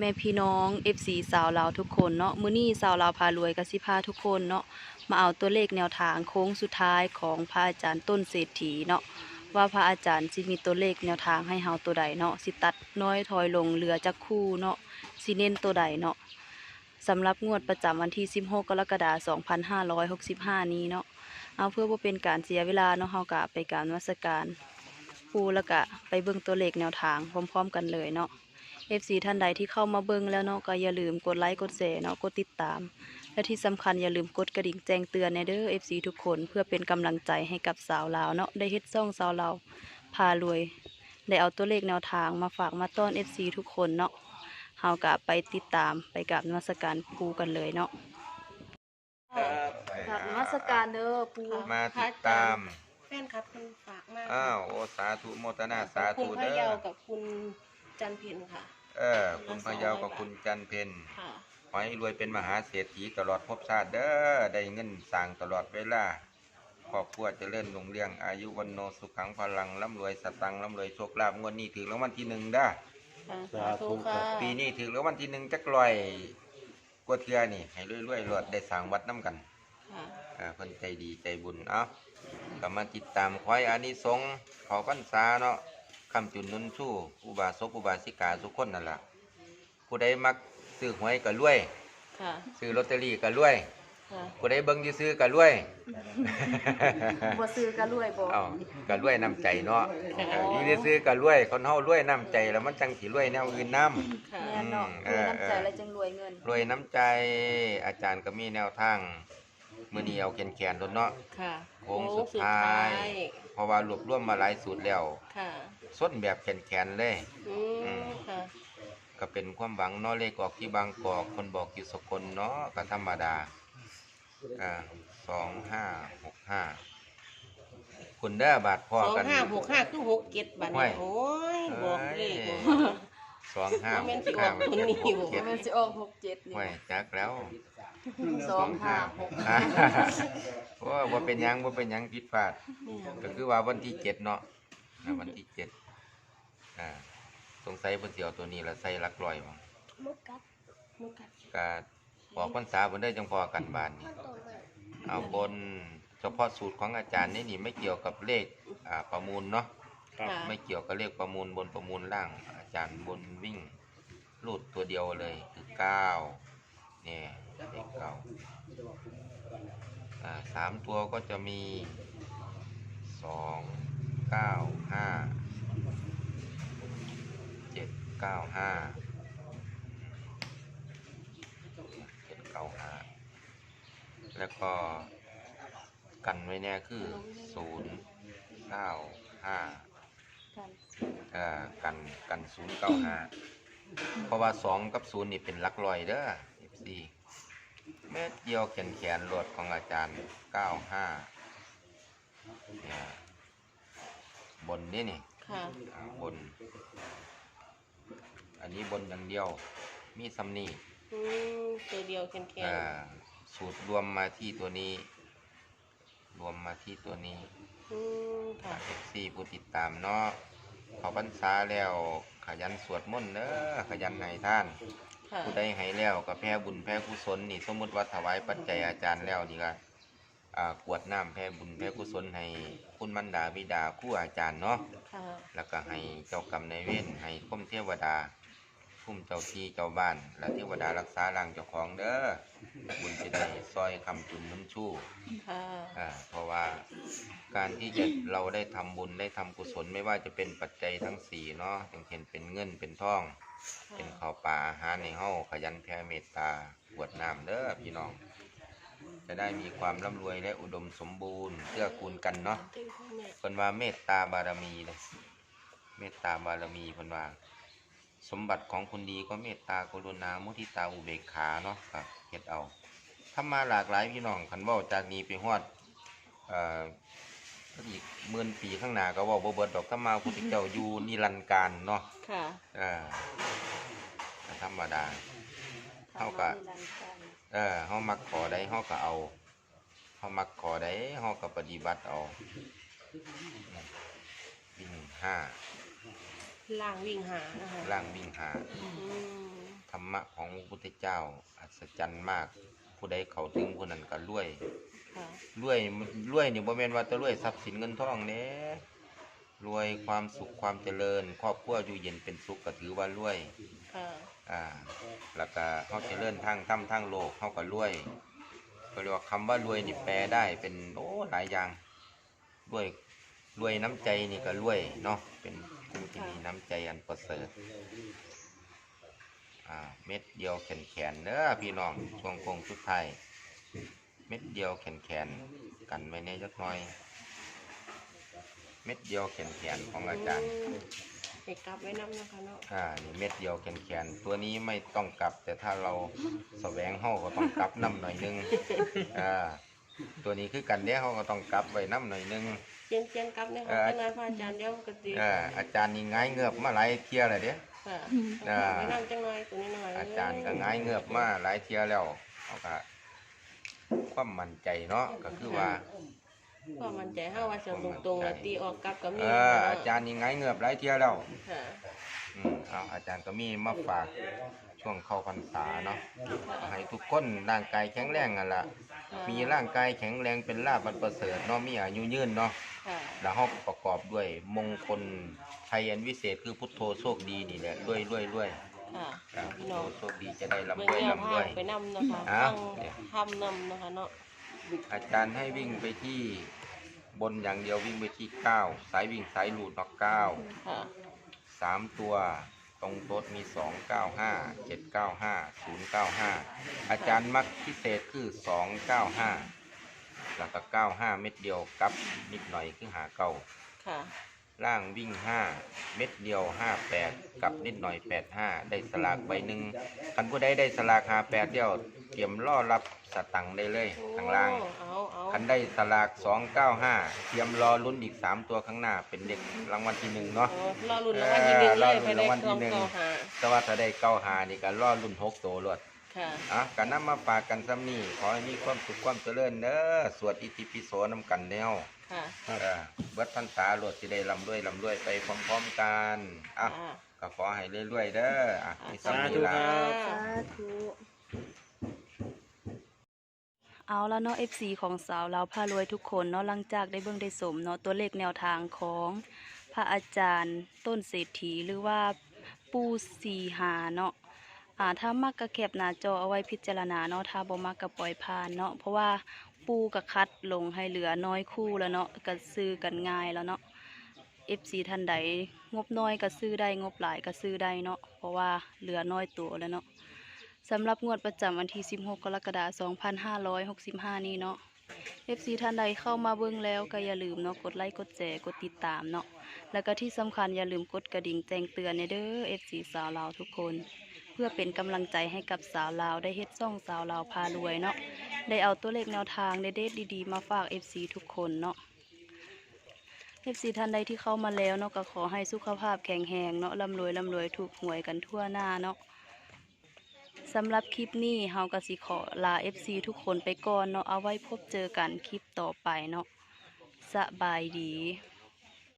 แม่พี่น้อง FC สาวลาวทุกคนเนาะมื้อนี้สาวลาวพารวยกับสิพาทุกคนเนาะมาเอาตัวเลขแนวทางโค้งสุดท้ายของพระอาจารย์ต้นเศรษฐีเนาะว่าพระอาจารย์สิมีตัวเลขแนวทางให้เฮาตัวใดเนาะสิตัดน้อยถอยลงเหลือจักคู่เนาะสิเน้นตัวใดเนาะสำหรับงวดประจำวันที่ 16 กรกฎาคม2565 นี้เนาะเอาเพื่อบ่เป็นการเสียเวลาเนาะเฮาก็ไปการนมัสการปูแล้วก็ไปเบิ่งตัวเลขแนวทางพร้อม ๆ กันเลยเนาะ FC ท่านใดที่เข้ามาเบิ่งแล้วเนาะก็อย่าลืมกดไลค์กดแชร์เนาะกดติดตาม และที่สำคัญอย่าลืมกดกระดิ่งแจ้งเตือนในเด้อ FC ทุกคนเพื่อเป็นกำลังใจให้กับสาวลาวเนาะได้เฮ็ดซ่องสาวลาวพารวย ได้เอาตัวเลขแนวทางมาฝากมาต้อน FC ทุกคนเนาะเฮากะไปติดตามไปกับนมัสการปูกันเลยเนาะครับกับนมัสการเด้อปูมาติดตาม แฟนครับคุณฝากมากอ้าวโอสาธุโมทนาสาคุธุณพะเด้เยาอกับคุณ จันเพ็ญค่ะ เออ คุณพะเยากับคุณจันเพนค่ะ ขอให้รวยเป็นมหาเศรษฐีตลอดภพชาติเด้อได้เงินสร้างตลอดเวลาครอบครัวเจริญรุ่งเรืองอายุวันโนสุขังพลังร่ำรวยสตังค์ร่ำรวยโชคลาภงวดนี้ถือรางวัลที่หนึ่งเด้อค่ะสาธุค่ะปีนี้ถือรางวัลที่หนึ่งจักลอยกว่าเทือนี่ ให้รวยๆรวดได้สร้างวัดน้ำกันค่ะอ่าเพิ่นใจดีใจบุญเอาก็มาติดตามคอยอานิสงส์เขอพรรษาเนาะ คำจุนนุนสู้อุบาสกอุบาสิกาทุกคนนั่นล่ะผู้ใดมักซื้อหวยก็รวยค่ะซื้อลอตเตอรี่ก็รวยค่ะผู้ใดเบิ่งซื้อๆก็รวยบ่ซื้อก็รวยบ่เอ้าก็รวยน้ำใจเนาะเอออยู่ซื้อๆก็รวยคนเฮารวยน้ำใจแล้วมันจังสิรวยแนวอื่นนำค่ะ แม่นเนาะเอรวยอน้ำใจแล้วจังรวยเงิน รวยน้ำใจอาจารย์ก็มีแนวทางมื้อนี้เอาแขนๆโดนเนาะ ค่ะโค้งสุดท้าย เพราะว่ารวบรวมมาหลายสูตรแล้ว ค่ะ ส้นแบบแขนๆเลย อืมค่ะ ก็เป็นความหวังเนาะเลขออกที่บางกอก คนบอกอยู่สกลเนาะก็ธรรมดาอ่าสองห้าหกห้าคุณเด้อบาทพ่อสองกัน ห้าหกห้าคือหกเจ็ดบัตรห้วยโอ้ยบอกเลขบอกสองห้าแม่หนกสิอห้าอกตัวนี้บ่เจ็ดมันสิออก67นี่ห้วยจักแล้ว สองห้าหกอ่าโอ้ว่าเป็นหยังว่าเป็นหยังผิดพลาดก็คือว่าวันที่เจ็ดเนาะนะวันที่เจ็ด อ่าสงสัยเพิ่นสิเอาตัวนี้แล้วใส่หลักร้อยมั้งมุกกัดมุกกัดก็ออกพรรษาเพิ่นได้จังพอกันบานนี่เอาบนเฉพาะสูตรของอาจารย์นี่นี่ไม่เกี่ยวกับเลขอ่าประมูลเนาะค่ะ ไม่เกี่ยวกับเลขประมูลบนประมูลล่าง อาจารย์บนวิ่งรูดตัวเดียวเลยคือเก้าเนี่ยเลขเก้าอ่าสามตัวก็จะมีสองเก้าห้า เจ็ดเก้าห้าเจ็ดเก้าห้าแล้วก็กันไว้แน่คือศูนย์เก้าห้ากันเอ่อกันกันศูนย์เก้าห้าเพราะว่าสองกับศูนย์นี่เป็นหลักร้อยเด้อ FC เม็ดเดียวแขนแขนรวดของอาจารย์เก้าห้าเนี่ยบนนี่นี่ค่ะอ่าบนอั นนี้บนอย่างเดียว มีซัมนี่อืมตัวเดียวแข็งอ่าสูตรรวมมาที่ตัวนี้ รวมมาที่ตัวนี้ๆอืมค่ะ เอฟซีผู้ติดตามเนาะเขอพรรษาแล้วขยันสวดมนต์เด้อขยันให้ท่าน ค่ะ ผู้ใดให้แล้วก็แพ้บุญแพ้กุศลนี่สมมุติว่าถวายปัจจัยอาจารย์แล้วนี่ก็อ่ากรวดน้ำแพ้บุญแพ้กุศลให้คุณมันดาบิดาครู่อาจารย์เนาะค่ะ แล้วก็ให้เจ้ากรรมนายเวรให้คุ้มเทวดา คุ้มเจ้าที่เจ้าบ้าน และเทวดารักษาร่างเจ้าของเด้อบุญจะได้ซอยคำจุนน้ำชู้ค่ะอ่าเพราะว่าการที่จะเราได้ทำบุญได้ทำกุศลไม่ว่าจะเป็นปัจจัยทั้งสี่เนาะอย่างเช่นเป็นเงินเป็นทอง เป็นข้าวปลาอาหารในเฮาขยันแผ่เมตตากรวดน้ำเด้อพี่น้อง จะได้มีความร่ำรวยและอุดมสมบูรณ์เกื้อกูลกันเนาะเต้นพ่อแม่เพิ่นว่าเมตตาบารมีเลยเมตตาบารมีเพิ่นว่า สมบัติของคนดีก็เมตตากรุณามุทิตาอุเบกขาเนาะครับเฮ็ดเอาทำมาหลากหลายพี่น้องคันเว้าจากนี้ไปฮอดเอ่ออีกหมื่นปีข้างหน้าก็เว้าบ่เบิดดอกถ้ามาพุทธเจ้าอยู่นิรันดร์การเนาะค่ะเออก็ธรรมดาเฮาก็เออเฮามักขอได้เฮาก็เอาเฮามักขอได้เฮาก็ปฏิบัติเอาวิ่งห้า ล่างวิ่งหานะคะล่างวิ่งหา อืมทรรมะของพระพุทธเจ้า อัศจรรย์มาก ผู้ใดเข้าถึงผู้นั้นก็รวยค่ะรวยรวยนี่บ่แม่นว่าแต่รวยทรัพย์สินเงินทองเด้รวยความสุขความเจริญ ครอบครัวอยู่เย็นเป็นสุขก็ถือว่ารวย ค่ะอ่า แล้วก็เฮาเจริญทางธรรมทางโลกเฮาก็รวย ก็เรียกว่าคำว่ารวยนี่แปลได้เป็นโอ้หลายอย่างรวยรวยน้ำใจนี่ก็รวยเนาะเป็นผู้ ที่มีน้ำใจอันประเสริฐอ่าเม็ดเดียวแขนแขนๆเด้อพี่น้องช่วงโคงสุดท้ายเม็ดเดียวแขนแขนๆกันไว้ในจักหน่อย เม็ดเดียวแขนแขนๆของอาจารย์ไปกลับไว้น้ำนะคะเนาะอ่านี่เม็ดเดียวแขนๆตัวนี้ไม่ต้องกลับ แต่ถ้าเราแสวงเฮาก็ต้องกลับน้ำหน่อยนึงอ่า ตัวนี้คือกันเด้เฮาก็ต้องกลับไว้น้ำหน่อยนึง เจียนเจียนกลับเนี่ยเอ่ค่ะอท่านนายพระอาจารย์เดี๋ยวกติอ่าอาจารย์นี่ง่ายเงือบมาหลายเที่ยแล้วเด้ ค่ะอ่าไว้น้ำจังหน่อยตัวนี้หน่อยอาจารย์ก็ง่ายเงือบมาหลายเที่ยแล้วเขาก็ความมั่นใจเนาะก็คือว่าก็มันใจห้าว่าเสียงตรงๆอะตีออกกลับก็มีเอออาจารย์นี่ง่ายเงือบหลายเที่ยแล้ว ค่ะ อืมเอาอาจารย์ก็มีมาฝากช่วงเข้าพรรษาเนาะให้ทุกคนร่างกายแข็งแรงกันละมีร่างกายแข็งแรงเป็นลาภอันประเสริฐเนาะมีอายุยืนเนาะค่ะแล้วเราประกอบด้วยมงคลไทยอันวิเศษคือพุทโธโชคดีนี่แหละด้วยด้วยด้วยค่ะอ่าพุพี่ทน้โธองโชคดีจะได้เบิ่ร่ำงรวยแนวร่ำรทาวงยไปนำนะคะอ้าวตั้งทำนำนะคะเนาะอาจารย์ให้วิ่งไปที่บนอย่างเดียววิ่งไปที่เก้าสายวิ่งสายหลุดเนาะเก้าค่ะสามตัวต รงโต๊ดมีสองเก้าห้าเจ็ดเก้าห้าศูนย์เก้าห้าอาจารย์มักพิเศษคือสองเก้าห้าแล้วก็เก้าห้าเม็ดเดียวกับนิดหน่อยคือหาเก้าค่ะ ล่างวิ่งห้าเม็ดเดียวห้าแปดกับนิดหน่อยแปดห้าได้สลากใบหนึ่งคันผู้ใดได้สลากหาแปดเดียว เตรียมล่อรับสตังค์ได้เลยข้างล่างโอ้เอาเอาคันได้สลากสองเก้าห้าเตรียมรอลุ้นอีกสามตัวข้างหน้า เป็นเด็กรางวัลที่หนึ่งเนาะเอารอรุ่นรางวัลที่หนึ่งเลยไปเออรอลุ้นได้รางวัลเคที่รื่องหนึ่งเก่าหาแต่ว่าถ้าได้เก้าหานี่ก็รอลุ้นหกตัวรวด ค่ะ อะกันนำมาฝากกันซ้ำนี่ขอให้มีความสุขความเจริญเด้อสวดอิติปิโสนำกันแนวค่ะเออเบิดพรรษาโลดสิได้ลำด้วยลำด้วยไปพร้อมๆกันอะอ่า ก็ขอให้เรื่อยๆเด้ออะมีซ้ำนี่ละสาธุสาธุ เอาแล้วเนาะ FC ของสาวเราพารวยทุกคนเนาะหลังจากได้เบิ่งได้สมเนาะตัวเลขแนวทางของพระอาจารย์ต้นเศรษฐีหรือว่าปูสีหาเนาะอ่าถ้ามักกระแคบหน้าจอเอาไว้พิจารณาเนาะถ้าบ่มักกระปล่อยผ่านเนาะเพราะว่าปูกระคัดลงให้เหลือน้อยคู่แล้วเนาะก็ซื้อกันง่ายแล้วเนาะ FC ท่านใดงบน้อยก็ซื้อได้งบหลายก็ซื้อได้เนาะเพราะว่าเหลือน้อยตัวแล้วเนาะ สำหรับงวดประจำวันที่ 16 กรกฎาคม2565 นี้เนาะ FC ท่านใดเข้ามาเบิ่งแล้วก็อย่าลืมเนาะกดไลค์กดแชร์กดติดตามเนาะแล้วก็ที่สำคัญอย่าลืมกดกระดิ่งแจ้งเตือนในเด้อ FC สาวลาวทุกคน เพื่อเป็นกำลังใจให้กับสาวลาวได้เฮ็ดซ่องสาวลาวพารวยเนาะได้เอาตัวเลขแนวทางเด็ดๆดีๆมาฝาก FC ทุกคนเนาะ FC ท่านใดที่เข้ามาแล้วเนาะก็ขอให้สุขภาพแข็งแรงเนาะร่ำรวยร่ำรวยถูกหวยกันทั่วหน้าเนาะ สำหรับคลิปนี้เฮากะสิขอลา FC ทุกคนไปก่อนเนาะเอาไว้พบเจอกันคลิปต่อไปเนาะสบายดี